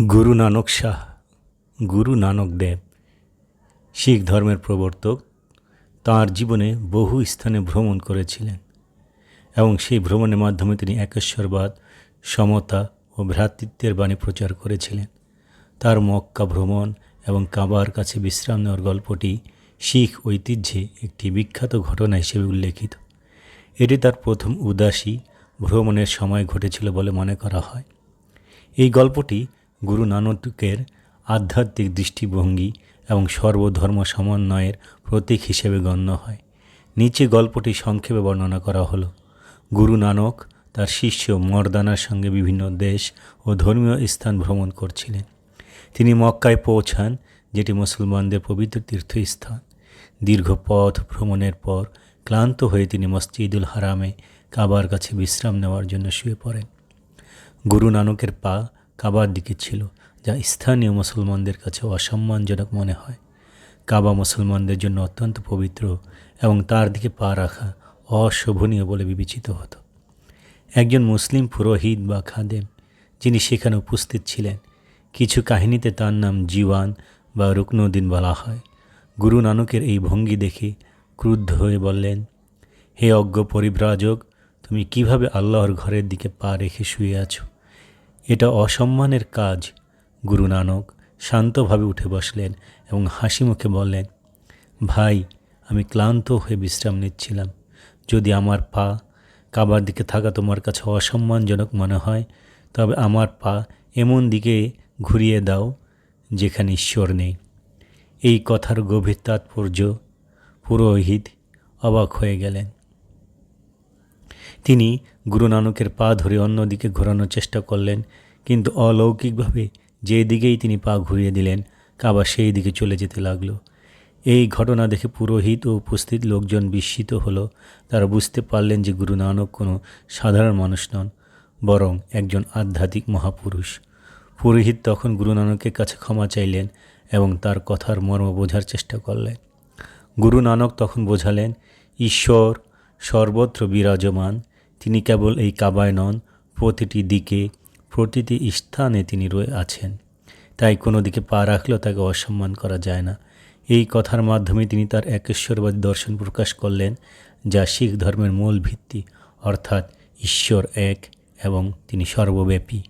গুরু নানক শাহ, গুরু নানক দেব, শিখ ধর্মের প্রবর্তক, তাঁর জীবনে বহু স্থানে ভ্রমণ করেছিলেন এবং সেই ভ্রমণের মাধ্যমে তিনি একেশ্বরবাদ, সমতা ও ভ্রাতৃত্বের বাণী প্রচার করেছিলেন। তার মক্কা ভ্রমণ এবং কাবার কাছে বিশ্রাম নেওয়ার গল্পটি শিখ ঐতিহ্যে একটি বিখ্যাত ঘটনা হিসেবে উল্লেখিত। এটি তার প্রথম উদাসী ভ্রমণের সময় ঘটেছিল বলে মনে করা হয়। এই গল্পটি গুরু নানকের আধ্যাত্মিক দৃষ্টিভঙ্গি এবং সর্বধর্ম সমন্বয়ের প্রতীক হিসেবে গণ্য হয়। নিচে গল্পটি সংক্ষেপে বর্ণনা করা হলো। গুরু নানক তার শিষ্য মর্দানার সঙ্গে বিভিন্ন দেশ ও ধর্মীয় স্থান ভ্রমণ করছিলেন। তিনি মক্কায় পৌঁছান, যেটি মুসলমানদের পবিত্র তীর্থস্থান। দীর্ঘ পথ ভ্রমণের পর ক্লান্ত হয়ে তিনি মসজিদুল হারামে কাবার কাছে বিশ্রাম নেওয়ার জন্য শুয়ে পড়েন। গুরু নানকের পা কাবার দিকে ছিল, যা স্থানীয় মুসলমানদের কাছে অসম্মানজনক মনে হয়। কাবা মুসলমানদের জন্য অত্যন্ত পবিত্র এবং তার দিকে পা রাখা অশোভনীয় বলে বিবেচিত হতো। একজন মুসলিম পুরোহিত বা খাদেম, যিনি সেখানে উপস্থিত ছিলেন, কিছু কাহিনীতে তার নাম জীওয়ান বা রুকনুদ্দিন বলা হয়। গুরু নানকের এই ভঙ্গি দেখে ক্রুদ্ধ হয়ে বললেন, হে অজ্ঞ পরিব্রাজক তুমি কীভাবে আল্লাহর ঘরের দিকে পা রেখে শুয়ে আছো? এটা অসম্মানের কাজ। গুরু নানক শান্তভাবে উঠে বসলেন এবং হাসি মুখে বললেন, ভাই, আমি ক্লান্ত হয়ে বিশ্রাম নিচ্ছিলাম। যদি আমার পা কাবার দিকে থাকা তোমার কাছে অসম্মানজনক মনে হয়, তবে আমার পা এমন দিকে ঘুরিয়ে দাও যেখানে ঈশ্বর নেই। এই কথার গভীর তাৎপর্য পুরোহিত অবাক হয়ে গেলেন। তিনি গুরু নানকের পা ধরে অন্যদিকে ঘোরানোর চেষ্টা করলেন, কিন্তু অলৌকিকভাবে যে দিকেই তিনি পা ঘুরিয়ে দিলেন, কাবা সেই দিকে চলে যেতে লাগল। এই ঘটনা দেখে পুরোহিত ও উপস্থিত লোকজন বিস্মিত হলো। তারা বুঝতে পারলেন যে গুরু নানক কোনো সাধারণ মানুষ নন, বরং একজন আধ্যাত্মিক মহাপুরুষ। পুরোহিত তখন গুরু নানকের কাছে ক্ষমা চাইলেন এবং তার কথার মর্ম বোঝার চেষ্টা করলেন। গুরু নানক তখন বোঝালেন, ঈশ্বর সর্বত্র বিরাজমান তিনি কেবল এই কাবায় নন, প্রতিটি দিকে, প্রতিটি স্থানে তিনি রয়ে আছেন। তাই কোনো দিকে পা রাখলেও তাকে অসম্মান করা যায় না। এই কথার মাধ্যমে তিনি তার একেশ্বরবাদী দর্শন প্রকাশ করলেন, যা শিখ ধর্মের মূল ভিত্তি, অর্থাৎ ঈশ্বর এক এবং তিনি সর্বব্যাপী।